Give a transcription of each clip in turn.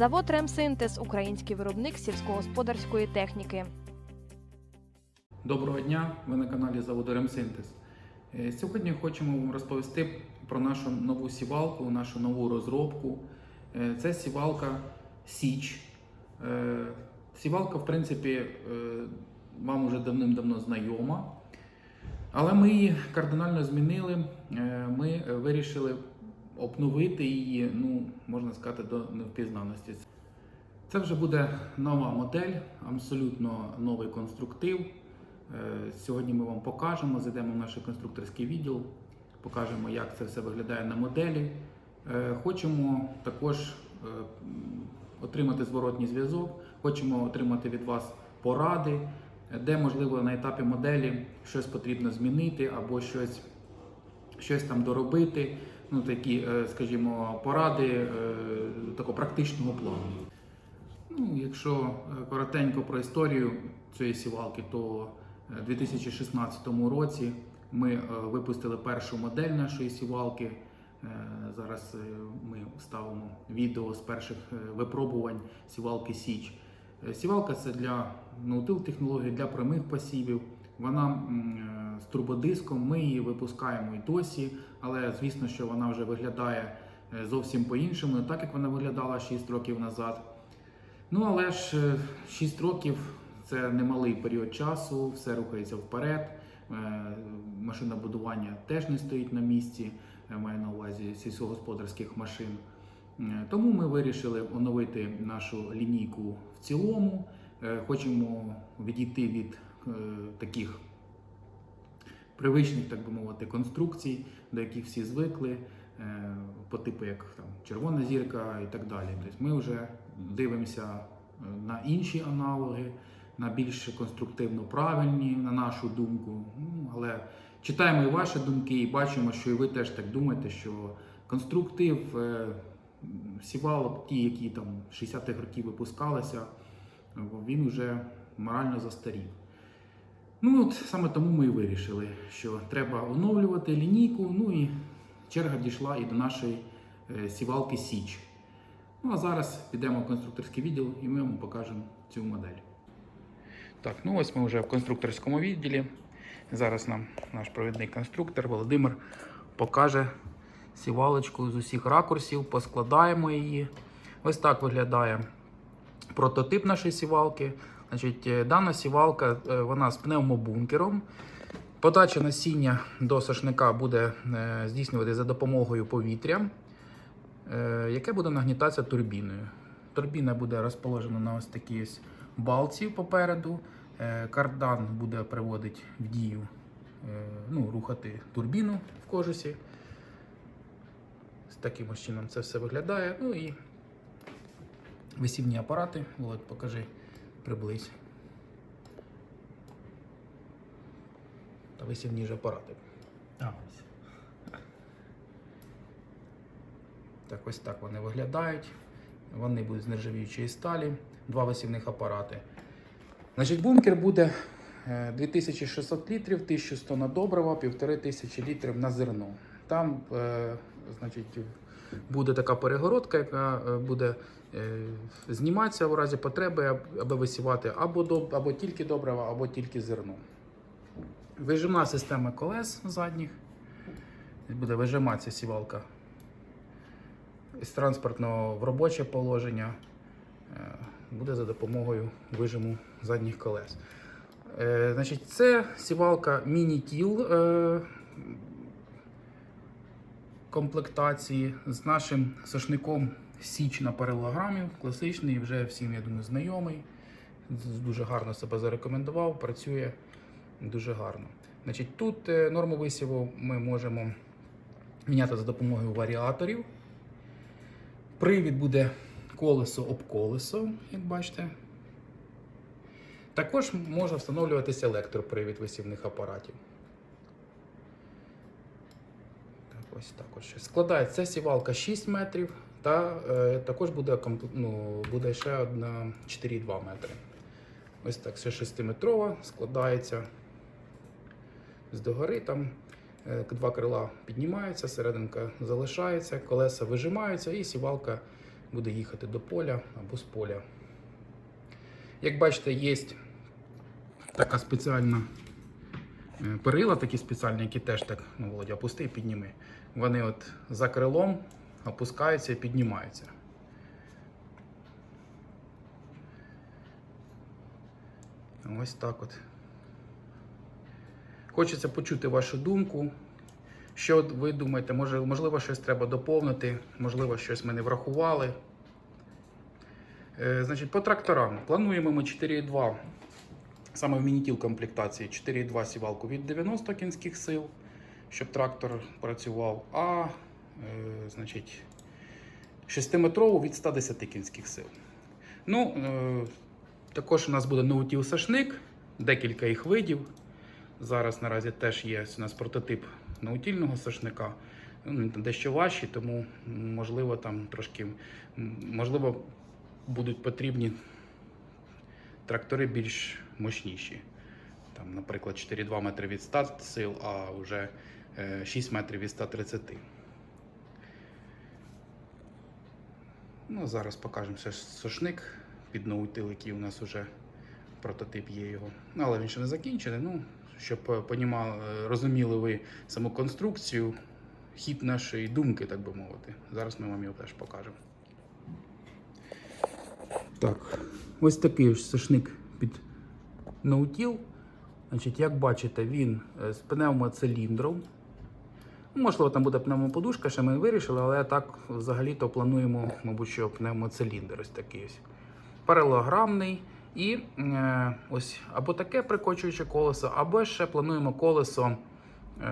Завод Ремсинтез український виробник сільськогосподарської техніки. Доброго дня! Ви на каналі заводу Ремсинтез. Е, Сьогодні хочемо вам розповісти про нашу нову сівалку, нашу нову розробку. Е, Це сівалка Січ. Е, Сівалка, в принципі, вам вже давним-давно знайома. Але ми її кардинально змінили. Ми вирішили обновити її, ну, можна сказати, до невпізнаності. Це вже буде нова модель, абсолютно новий конструктив. Е, Сьогодні ми вам покажемо, зайдемо в наш конструкторський відділ, покажемо, як це все виглядає на моделі. Е, Хочемо також е, отримати зворотній зв'язок, хочемо отримати від вас поради, де можливо на етапі моделі щось потрібно змінити або щось, щось там доробити. Ну, такі, е, скажімо, поради е, такого практичного плану. Ну, якщо е, коротенько про історію цієї сівалки, то у 2016 році ми випустили першу модель нашої сівалки. Зараз ми ставимо відео з перших випробувань сівалки Січ. Сівалка це для ноутил технології, для прямих посівів. Вона з турбодиском. Ми її випускаємо і досі, але звісно, що вона вже виглядає е, зовсім по-іншому, так як вона виглядала 6 років назад. Ну, але ж е, 6 років це немалий період часу, все рухається вперед. Е, Машинобудування теж не стоїть на місці, маю на увазі сільськогосподарських машин. Е, Тому ми вирішили оновити нашу лінійку в цілому. Е, Хочемо відійти від е, таких привичних, так би мовити, конструкцій, до яких всі звикли, е, по типу як там червона зірка і так далі. Тобто ми вже дивимося е, на інші аналоги, на більш конструктивно правильні, на нашу думку. Ну, але читаємо і ваші думки, і бачимо, що і ви теж так думаєте, що конструктив е, сівалок, ті, які там 60-х років випускалися, він вже морально застарів. Ну от саме тому ми і вирішили, що треба оновлювати лінійку. Ну і черга дійшла і до нашої е, сівалки Січ. Ну а зараз підемо в конструкторський відділ і ми вам покажемо цю модель. Так, ну ось ми вже в конструкторському відділі. Зараз нам наш провідний конструктор Володимир покаже сівалочку з усіх ракурсів, поскладаємо її. Ось так виглядає прототип нашої сівалки. Значить, е, дана сівалка е, вона з пневмобункером. Подача насіння до сошника буде е, здійснювати за допомогою повітря, яке буде нагнітатися турбіною. Турбіна буде розположена на ось такій ось балці попереду. Кардан буде приводити в дію, ну, рухати турбіну в кожусі. З таким ось чином це все виглядає. Ну і висівні апарати. Володь, покажи, приблизь. Та висівні ж апарати. А, ось. Так, ось так вони виглядають. Вони будуть з нержавіючої сталі, два висівних апарати. Значить, бункер буде е, 2600 літрів, 1100 на добрива, 1500 літрів на зерно. Там е, значить, буде така перегородка, яка е, буде е, зніматися в разі потреби, аби висівати або, доб- або тільки добрива, або тільки зерно. Вижимна система колес задніх. Буде вижиматися сівалка з транспортного в робоче положення е, буде за допомогою вижиму задніх колес. Е, Значить, це сівалка міні-кіл е, комплектації з нашим сошником Січ на паралограмі, класичний, вже всім, я думаю, знайомий. Дуже гарно себе зарекомендував, працює дуже гарно. Значить, тут е, норму висіву ми можемо міняти за допомогою варіаторів. Привід буде колесо об колесо, як бачите. Також може встановлюватися електропривід висівних апаратів. Так, ось так ось. Складається сівалка 6 метрів, та е, також буде, ну, буде ще одна 4,2 метри. Ось так, все 6-метрова складається з догори. Там е, два крила піднімаються, серединка залишається, колеса вижимаються і сівалка буде їхати до поля або з поля. Як бачите, є така спеціальна е, перила, такі спеціальні, які теж так, ну, Володя, опусти і підніми. Вони от за крилом опускаються і піднімаються. Ось так от. Хочеться почути вашу думку. Що ви думаєте, може, можливо, щось треба доповнити, можливо, щось ми не врахували. Е, значить, по тракторам плануємо ми 4,2, саме в мінітіл комплектації 4,2 сівалку від 90 кінських сил, щоб трактор працював, а значить, 6-метрову від 110 кінських сил. Ну, е, також у нас буде ноутіл сашник, декілька їх видів. Зараз наразі теж є у нас прототип наутільного сашника. Ну, Дещо важчі, тому можливо там трошки можливо будуть потрібні трактори більш мощніші. Там, наприклад, 4,2 метри від 100 сил, а вже е, 6 метрів від 130. Ну, зараз покажемо ще сушник під наутил, який у нас вже прототип є його. Ну, але він ще не закінчений. Ну, щоб е, понімали, е, розуміли ви саму конструкцію, хід нашої думки, так би мовити. Зараз ми вам його теж покажемо. Так, ось такий ось сушник під наутіл. Значить, як бачите, він е, з пневмоциліндром. Можливо, там буде пневмоподушка, ще ми вирішили, але так взагалі-то плануємо, мабуть, що пневмоциліндр ось такий ось. Паралограмний. І е, ось або таке прикочуюче колесо, або ще плануємо колесо е,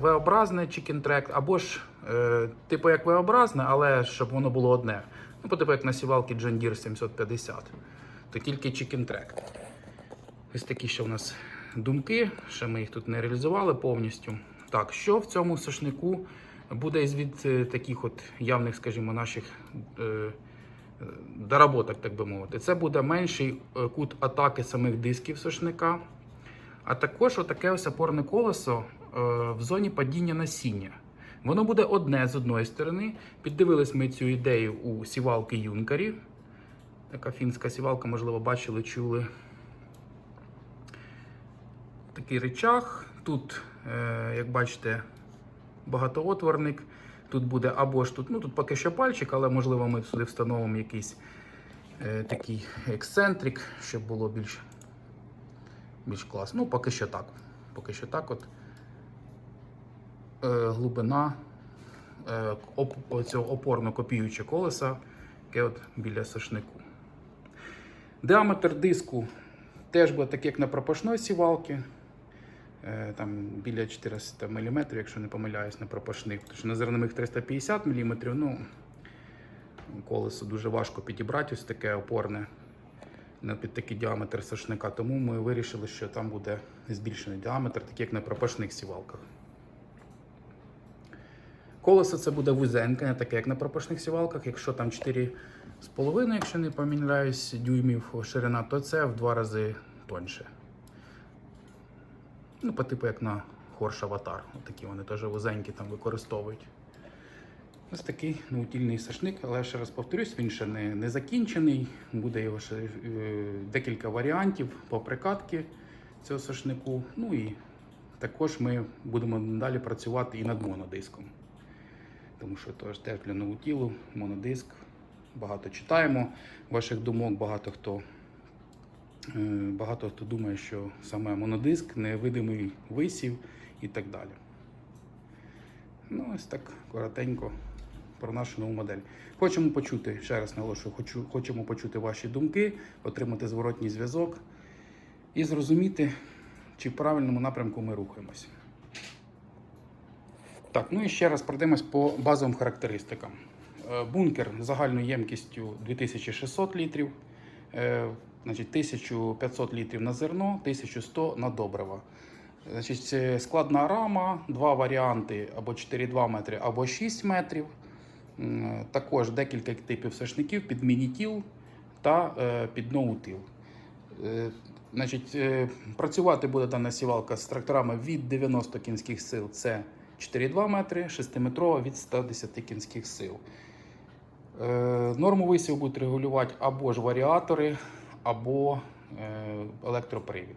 V-образне Chicken Track, або ж е, типу як V-образне, але щоб воно було одне. Ну, типу як на сівалки John Deere 750, то тільки Chicken Track. Ось такі ще у нас думки, ще ми їх тут не реалізували повністю. Так, що в цьому сушнику буде від е, таких от явних, скажімо, наших е, е, доработок, так би мовити. Це буде менший кут атаки самих дисків сушника, а також отаке ось опорне колесо в зоні падіння насіння. Воно буде одне з одної сторони. Піддивились ми цю ідею у сівалки Юнкарі. Така фінська сівалка, можливо, бачили, чули. Такий речах. Тут, як бачите, багатоотворник. Тут буде або ж тут, ну тут поки що пальчик, але можливо ми сюди встановимо якийсь е, такий ексцентрик, щоб було більш, більш класно. Ну, поки що так. Поки що так от. Е, глибина е, оп, цього опорно-копіюче колеса, яке от біля сошнику. Діаметр диску теж буде такий, як на пропашної сівалки. Е, Там біля 400 мм, якщо не помиляюсь, на пропашних. Тому що на зернових 350 мм, ну, колесо дуже важко підібрати, ось таке опорне під такий діаметр сошника. Тому ми вирішили, що там буде збільшений діаметр, такий як на пропашних сівалках. Колесо це буде вузеньке, не таке, як на пропашних сівалках. Якщо там 4,5, якщо не помиляюсь, дюймів ширина, то це в два рази тоньше. Ну, по типу як на Хорш Аватар. Такі вони теж вузенькі там використовують. Ось такий наутільний сашник, але я ще раз повторюсь, він ще не, не закінчений. Буде його ще е, декілька варіантів по прикатки цього сашнику. Ну і також ми будемо далі працювати і над монодиском. Тому що теж для наутілу, монодиск. Багато читаємо ваших думок, багато хто Багато хто думає, що саме монодиск невидимий висів і так далі. Ну, ось так коротенько про нашу нову модель. Хочемо почути, ще раз наголошую, хочу, хочемо почути ваші думки, отримати зворотній зв'язок і зрозуміти, чи в правильному напрямку ми рухаємося. Так, ну і ще раз пройдемось по базовим характеристикам. Е, Бункер загальною ємкістю 2600 літрів. Е, Значить, 1500 літрів на зерно, 1100 на добрива. Значить, складна рама, два варіанти або 4,2 метри, або 6 метрів. Також декілька типів сошників під мінітіл та е, під ноутіл. Е, Значить, е, працювати буде дана сівалка з тракторами від 90 кінських сил. Це 4,2 метри, 6-метрова від 110 кінських сил. Е, Норму висіву будуть регулювати або ж варіатори, або е, електропривід.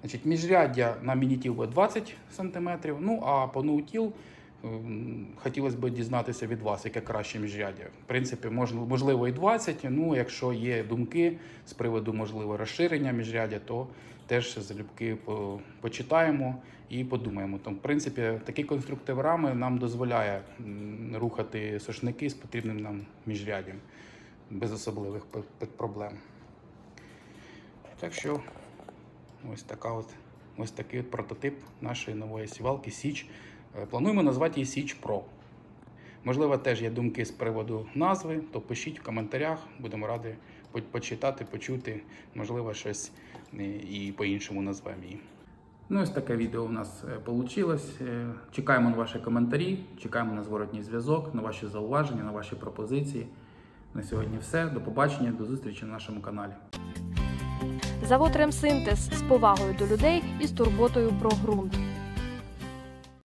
Значить, міжряддя на мінітіл буде 20 см, ну а по ноутіл хотілося б дізнатися від вас, яке краще міжряддя. В принципі, можливо і 20, ну якщо є думки з приводу можливо розширення міжряддя, то теж залюбки почитаємо і подумаємо. Тому, в принципі, такий конструктив рами нам дозволяє рухати сошники з потрібним нам міжряддям без особливих проблем. Так що ось така от. Ось такий от прототип нашої нової сівалки Січ. Е, Плануємо назвати її Січ Pro. Можливо, теж є думки з приводу назви, то пишіть в коментарях, будемо раді почитати, почути, можливо, щось е, і по-іншому назвемо її. Ну, ось таке відео у нас вийшло. Чекаємо на ваші коментарі, чекаємо на зворотній зв'язок, на ваші зауваження, на ваші пропозиції. На сьогодні все. До побачення, до зустрічі на нашому каналі. Завод Ремсинтез з повагою до людей і з турботою про ґрунт.